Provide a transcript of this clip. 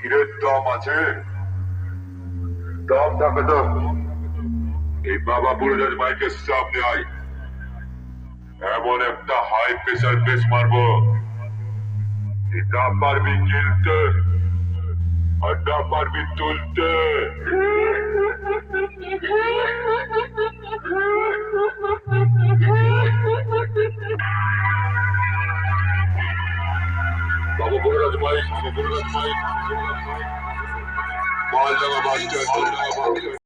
হিরের দম আছে দম থাকে তো এই বাবা বুড়োদের মাইকের সামনে আয় এমন একটা হাই প্রেসার বেস মারবো। না পারবি গিলতে না পারবি তুলতে। বাবু, বুড়োরাজ মাইক বুড়োরাজ মাইক মাল জায়গা বাচ্চা